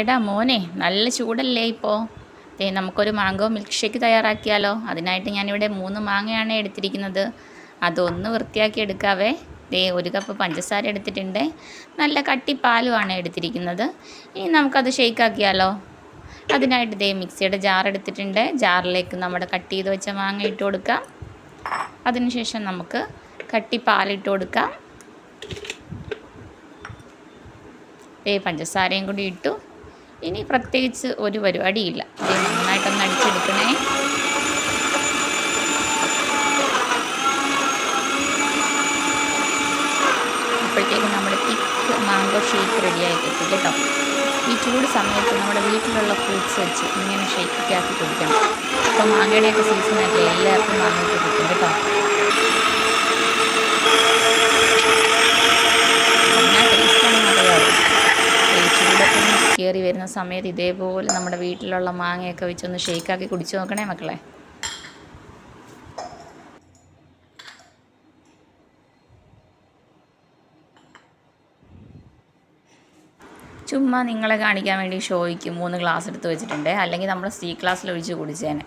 എടാ മോനെ നല്ല ചൂടല്ലേ ഇപ്പോൾ ദേ നമുക്കൊരു മാംഗോ മിൽക്ക് ഷേക്ക് തയ്യാറാക്കിയാലോ. അതിനായിട്ട് ഞാനിവിടെ മൂന്ന് മാങ്ങയാണ് എടുത്തിരിക്കുന്നത്. അതൊന്ന് വൃത്തിയാക്കി എടുക്കാവേ. ദേ ഒരു കപ്പ് പഞ്ചസാര എടുത്തിട്ടുണ്ട്. നല്ല കട്ടി പാലുമാണ് എടുത്തിരിക്കുന്നത്. ഇനി നമുക്കത് ഷേക്കാക്കിയാലോ അതിനായിട്ട് ദേ മിക്സിയുടെ ജാർ എടുത്തിട്ടുണ്ട്. ജാറിലേക്ക് നമ്മുടെ കട്ട് ചെയ്ത് വെച്ച മാങ്ങ ഇട്ട് കൊടുക്കാം. അതിനുശേഷം നമുക്ക് കട്ടി പാലിട്ട് കൊടുക്കാം. ദേ പഞ്ചസാരയും കൂടി ഇട്ടു. ഇനി പ്രത്യേകിച്ച് ഒരു പരിപാടിയില്ല. നന്നായിട്ടൊന്ന് അടിച്ചെടുക്കണേ. അപ്പോഴത്തേക്കും നമ്മുടെ തിക്ക് മാംഗോ ഷേക്ക് റെഡിയായി കിട്ടും കേട്ടോ. ഈ ചൂട് സമയത്ത് നമ്മുടെ വീട്ടിലുള്ള ഫ്രൂട്ട്സ് വെച്ച് ഇങ്ങനെ ഷേക്കൊക്കെ ആക്കി കൊടുക്കണം. അപ്പോൾ മാങ്ങയുടെയൊക്കെ സീസണല്ലേ എല്ലാവർക്കും മാങ്ങയൊക്കെ കിട്ടും കേട്ടോ. കയറി വരുന്ന സമയത്ത് ഇതേപോലെ നമ്മുടെ വീട്ടിലുള്ള മാങ്ങയൊക്കെ വെച്ചൊന്ന് ഷേക്കാക്കി കുടിച്ചു നോക്കണേ മക്കളെ. ചുമ്മാ നിങ്ങളെ കാണിക്കാൻ വേണ്ടി ഷോയ്ക്ക് മൂന്ന് ഗ്ലാസ് എടുത്ത് വെച്ചിട്ടുണ്ട്. അല്ലെങ്കിൽ നമ്മൾ സ്റ്റീ ക്ലാസ്സിൽ ഒഴിച്ച് കുടിച്ചേനെ.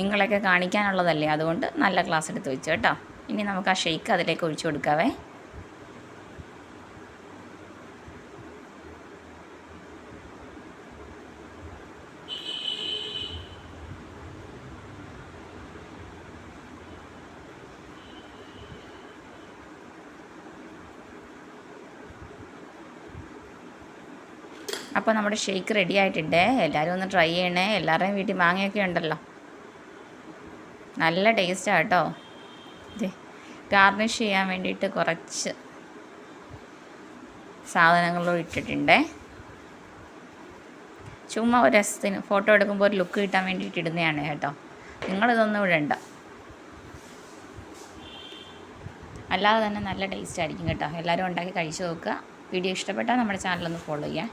നിങ്ങളെയൊക്കെ കാണിക്കാനുള്ളതല്ലേ? അതുകൊണ്ട് നല്ല ഗ്ലാസ് എടുത്ത് വെച്ചു കേട്ടോ. ഇനി നമുക്ക് ആ ഷെയ്ക്ക് അതിലേക്ക് ഒഴിച്ചു കൊടുക്കാവേ. അപ്പോൾ നമ്മുടെ ഷേക്ക് റെഡി ആയിട്ടുണ്ട്. എല്ലാവരും ഒന്ന് ട്രൈ ചെയ്യണേ. എല്ലാവരുടെയും വീട്ടിൽ മാങ്ങയൊക്കെ ഉണ്ടല്ലോ. നല്ല ടേസ്റ്റാണ് കേട്ടോ ഗാർണിഷ് ചെയ്യാൻ വേണ്ടിയിട്ട് കുറച്ച് സാധനങ്ങളും ഇട്ടിട്ടുണ്ട്. ചുമ്മാ ഒരു രസത്തിന് ഫോട്ടോ എടുക്കുമ്പോൾ ഒരു ലുക്ക് കിട്ടാൻ വേണ്ടിയിട്ട് ഇടുന്നതാണ് കേട്ടോ. നിങ്ങളിതൊന്നും ഇടണ്ട. അല്ലാതെ തന്നെ നല്ല ടേസ്റ്റ് ആയിരിക്കും കേട്ടോ. എല്ലാവരും ഉണ്ടാക്കി കഴിച്ചു നോക്കുക. വീഡിയോ ഇഷ്ടപ്പെട്ടാൽ നമ്മുടെ ചാനലൊന്ന് ഫോളോ ചെയ്യാം